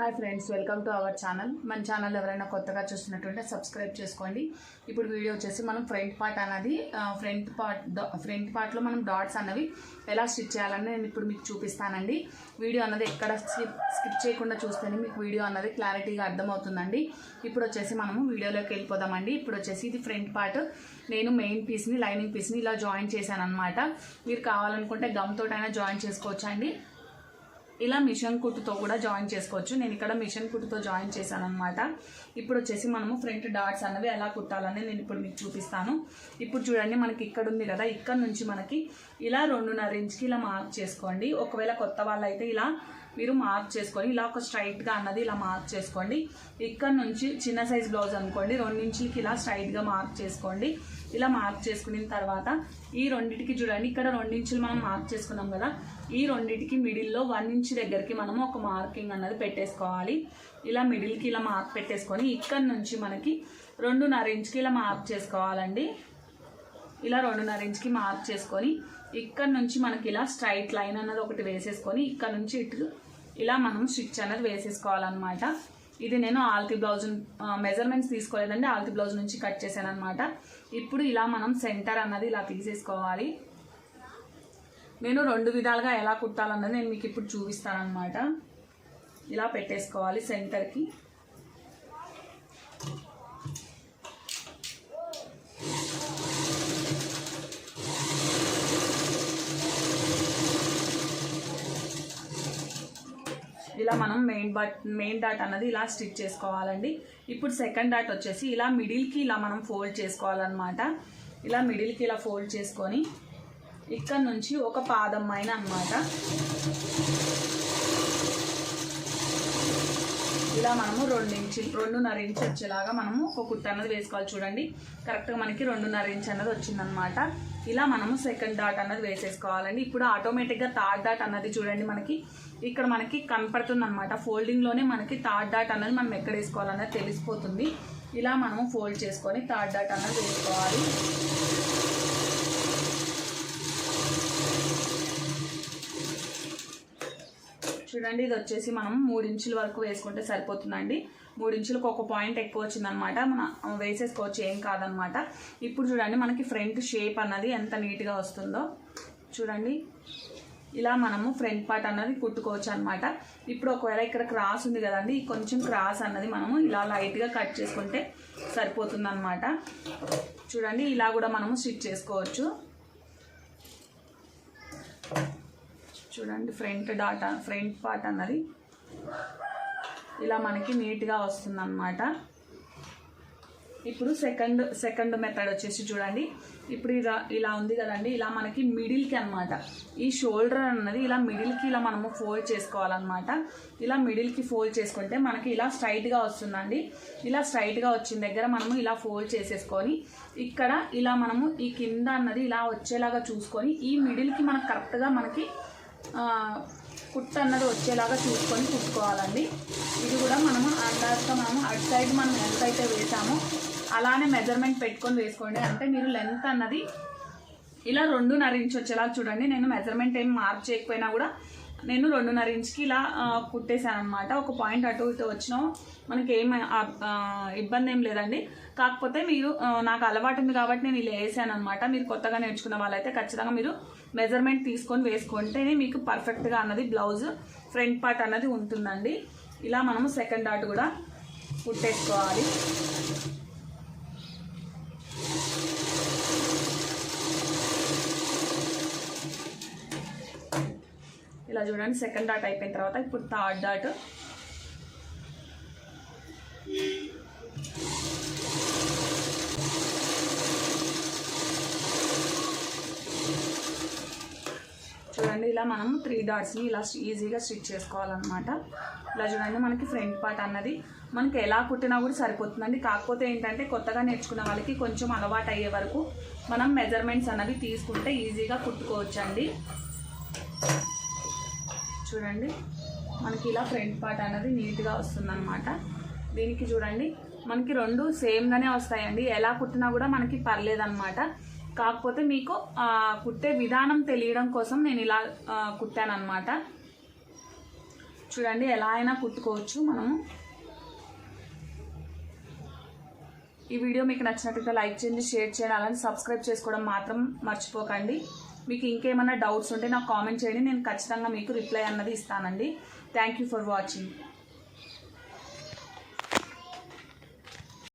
Hi friends welcome to our channel మన channel ఎవరైనా కొత్తగా చూస్తున్నట్టుంటే సబ్స్క్రైబ్ చేసుకోండి. ఇప్పుడు వీడియో వచ్చేసి మనం ఫ్రంట్ పార్ట్ అనేది ఫ్రంట్ పార్ట్ ఫ్రంట్ పార్ట్లో మనం డాట్స్ అన్నవి ఎలా స్టిచ్ చేయాలని నేను ఇప్పుడు మీకు చూపిస్తానండి. వీడియో అన్నది ఎక్కడ స్కిప్ చేయకుండా చూస్తేనే మీకు వీడియో అన్నది క్లారిటీగా అర్థమవుతుందండి. ఇప్పుడు వచ్చేసి మనము వీడియోలోకి వెళ్ళిపోదామండి. ఇప్పుడు వచ్చేసి ఇది ఫ్రంట్ పార్ట్ నేను మెయిన్ పీస్ని లైనింగ్ పీస్ని ఇలా జాయిన్ చేశాను అనమాట మీరు కావాలనుకుంటే గమ్ తోటైనా జాయిన్ చేసుకోవచ్చండి. ఇలా మిషన్ కుట్టుతో కూడా జాయిన్ చేసుకోవచ్చు. నేను ఇక్కడ మిషన్ కుట్టుతో జాయిన్ చేశాను అనమాట ఇప్పుడు వచ్చేసి మనము ఫ్రంట్ డాట్స్ అనేవి ఎలా కుట్టాలని నేను ఇప్పుడు మీకు చూపిస్తాను. ఇప్పుడు చూడండి మనకి ఇక్కడ ఉంది కదా. ఇక్కడ నుంచి మనకి ఇలా రెండున్నర ఇంచ్కి ఇలా మార్క్ చేసుకోండి. ఒకవేళ కొత్త వాళ్ళైతే ఇలా మీరు మార్క్ చేసుకొని ఇలా ఒక స్ట్రైట్గా అన్నది ఇలా మార్క్ చేసుకోండి. ఇక్కడ నుంచి చిన్న సైజ్ బ్లౌజ్ అనుకోండి రెండించులకి ఇలా స్ట్రైట్గా మార్క్ చేసుకోండి. ఇలా మార్క్ చేసుకున్న తర్వాత ఈ రెండింటికి చూడండి ఇక్కడ రెండించులు మనం మార్క్ చేసుకున్నాం కదా ఈ రెండింటికి మిడిల్లో వన్ ఇంచ్ దగ్గరికి మనము ఒక మార్కింగ్ అన్నది పెట్టేసుకోవాలి. ఇలా మిడిల్కి ఇలా మార్క్ పెట్టేసుకొని ఇక్కడ నుంచి మనకి రెండున్నర ఇంచ్కి ఇలా మార్క్ చేసుకోవాలండి. ఇలా రెండున్నర ఇంచ్కి మార్క్ చేసుకొని ఇక్కడ నుంచి మనకి ఇలా స్ట్రైట్ లైన్ అన్నది ఒకటి వేసేసుకొని ఇక్కడ నుంచి ఇటు ఇలా మనం స్టిచ్ అనేది వేసేసుకోవాలన్నమాట. ఇది నేను ఆల్తి బ్లౌజ్ మెజర్మెంట్స్ తీసుకోలేదండి. ఆల్తి బ్లౌజ్ నుంచి కట్ చేశాను అనమాట ఇప్పుడు ఇలా మనం సెంటర్ అన్నది ఇలా తీసేసుకోవాలి. నేను రెండు విధాలుగా ఎలా కుట్టాలన్నది నేను మీకు ఇప్పుడు చూపిస్తాను అనమాట ఇలా పెట్టేసుకోవాలి సెంటర్కి ఇలా మనం మెయిన్ బట్ మెయిన్ డాట్ అన్నది ఇలా స్టిచ్ చేసుకోవాలండి. ఇప్పుడు సెకండ్ డాట్ వచ్చేసి ఇలా మిడిల్కి ఇలా మనం ఫోల్డ్ చేసుకోవాలన్నమాట. ఇలా మిడిల్కి ఇలా ఫోల్డ్ చేసుకొని ఇక్కడ నుంచి ఒక పాదం పైన అనమాట ఇలా మనము రెండు ఇంచు రెండున్నర ఇంచు వచ్చేలాగా మనము ఒక కుట్ట అన్నది వేసుకోవాలి చూడండి. కరెక్ట్గా మనకి రెండున్నర ఇంచు అన్నది వచ్చిందనమాట ఇలా మనము సెకండ్ డాట్ అన్నది వేసేసుకోవాలండి. ఇప్పుడు ఆటోమేటిక్గా థర్డ్ డాట్ అన్నది చూడండి మనకి. ఇక్కడ మనకి కనపడుతుంది అనమాట ఫోల్డింగ్లోనే మనకి థర్డ్ డాట్ అన్నది మనం ఎక్కడ వేసుకోవాలన్నది తెలిసిపోతుంది. ఇలా మనము ఫోల్డ్ చేసుకొని థర్డ్ డాట్ అన్నది వేసుకోవాలి. చూడండి ఇది వచ్చేసి మనం మూడు ఇంచుల వరకు వేసుకుంటే సరిపోతుందండి. మూడు ఇంచులకు ఒక పాయింట్ ఎక్కువ వచ్చిందనమాట. మన వేసేసుకోవచ్చు ఏం కాదనమాట. ఇప్పుడు చూడండి మనకి ఫ్రంట్ షేప్ అన్నది ఎంత నీట్గా వస్తుందో. చూడండి ఇలా మనము ఫ్రంట్ పార్ట్ అన్నది కుట్టుకోవచ్చు అనమాట ఇప్పుడు ఒకవేళ ఇక్కడ క్రాస్ ఉంది కదండి కొంచెం క్రాస్ అన్నది మనము ఇలా లైట్గా కట్ చేసుకుంటే సరిపోతుందనమాట. చూడండి ఇలా కూడా మనము స్టిచ్ చేసుకోవచ్చు. చూడండి ఫ్రంట్ డాటా ఫ్రంట్ పార్ట్ అన్నది ఇలా మనకి నీట్గా వస్తుంది అనమాట ఇప్పుడు సెకండ్ సెకండ్ మెథడ్ వచ్చేసి చూడండి. ఇప్పుడు ఇలా ఇలా ఉంది కదండి ఇలా మనకి మిడిల్కి అనమాట ఈ షోల్డర్ అన్నది ఇలా మిడిల్కి ఇలా మనము ఫోల్డ్ చేసుకోవాలన్నమాట. ఇలా మిడిల్కి ఫోల్డ్ చేసుకుంటే మనకి ఇలా స్ట్రైట్గా వస్తుందండి. ఇలా స్ట్రైట్గా వచ్చిన దగ్గర మనము ఇలా ఫోల్డ్ చేసేసుకొని ఇక్కడ ఇలా మనము ఈ కింద అన్నది ఇలా వచ్చేలాగా చూసుకొని ఈ మిడిల్కి మనకు కరెక్ట్గా మనకి కుట్ట అన్నది వచ్చేలాగా చూసుకొని కుట్టుకోవాలండి. ఇది కూడా మనము అందాక మనము అటు సైడ్ మనం ఎంత అయితే వేసామో అలానే మెజర్మెంట్ పెట్టుకొని వేసుకోండి. అంటే మీరు లెంత్ అన్నది ఇలా రెండున్నర ఇంచ్ వచ్చేలా చూడండి. నేను మెజర్మెంట్ ఏం మార్క్ చేయకపోయినా కూడా నేను రెండున్నర ఇంచ్కి ఇలా కుట్టేశాను అనమాట ఒక పాయింట్ అటు ఇటు వచ్చినా. మనకి ఏం ఇబ్బంది ఏం లేదండి. కాకపోతే మీరు నాకు అలవాటు ఉంది కాబట్టి నేను ఇలా వేసాను అనమాట మీరు కొత్తగా నేర్చుకున్న వాళ్ళైతే ఖచ్చితంగా మీరు మెజర్మెంట్ తీసుకొని వేసుకుంటేనే మీకు పర్ఫెక్ట్గా అన్నది బ్లౌజ్ ఫ్రంట్ పార్ట్ అన్నది ఉంటుందండి. ఇలా మనము సెకండ్ డాట్ కూడా కుట్టేసుకోవాలి. ఇలా చూడండి సెకండ్ డాట్ అయిపోయిన తర్వాత ఇప్పుడు థర్డ్ డాట్ చూడండి ఇలా మనం త్రీ డాట్స్ని ఇలా ఈజీగా స్టిచ్ చేసుకోవాలన్నమాట. ఇలా చూడండి మనకి ఫ్రంట్ పార్ట్ అన్నది మనకి ఎలా కుట్టినా కూడా సరిపోతుందండి. కాకపోతే ఏంటంటే కొత్తగా నేర్చుకున్న వాళ్ళకి కొంచెం అలవాటు అయ్యే వరకు మనం మెజర్మెంట్స్ అన్నవి తీసుకుంటే ఈజీగా కుట్టుకోవచ్చండి. చూడండి. మనకి ఇలా ఫ్రంట్ పార్ట్ అనేది నీట్గా వస్తుందన్నమాట. దీనికి చూడండి మనకి రెండు సేమ్గానే వస్తాయండి. ఎలా కుట్టినా కూడా మనకి పర్లేదన్నమాట. కాకపోతే మీకు కుట్టే విధానం తెలియడం కోసం నేను ఇలా కుట్టాను చూడండి ఎలా అయినా కుట్టుకోవచ్చు మనము. ఈ వీడియో మీకు నచ్చినట్లయితే లైక్ చేయండి షేర్ చేయండి. అలానే సబ్స్క్రైబ్ చేసుకోవడం మాత్రం మర్చిపోకండి. మీకు ఇంకేమైనా డౌట్స్ ఉంటే నాకు కామెంట్ చేయండి. నేను ఖచ్చితంగా మీకు రిప్లై అన్నది ఇస్తానండి. Thank you for watching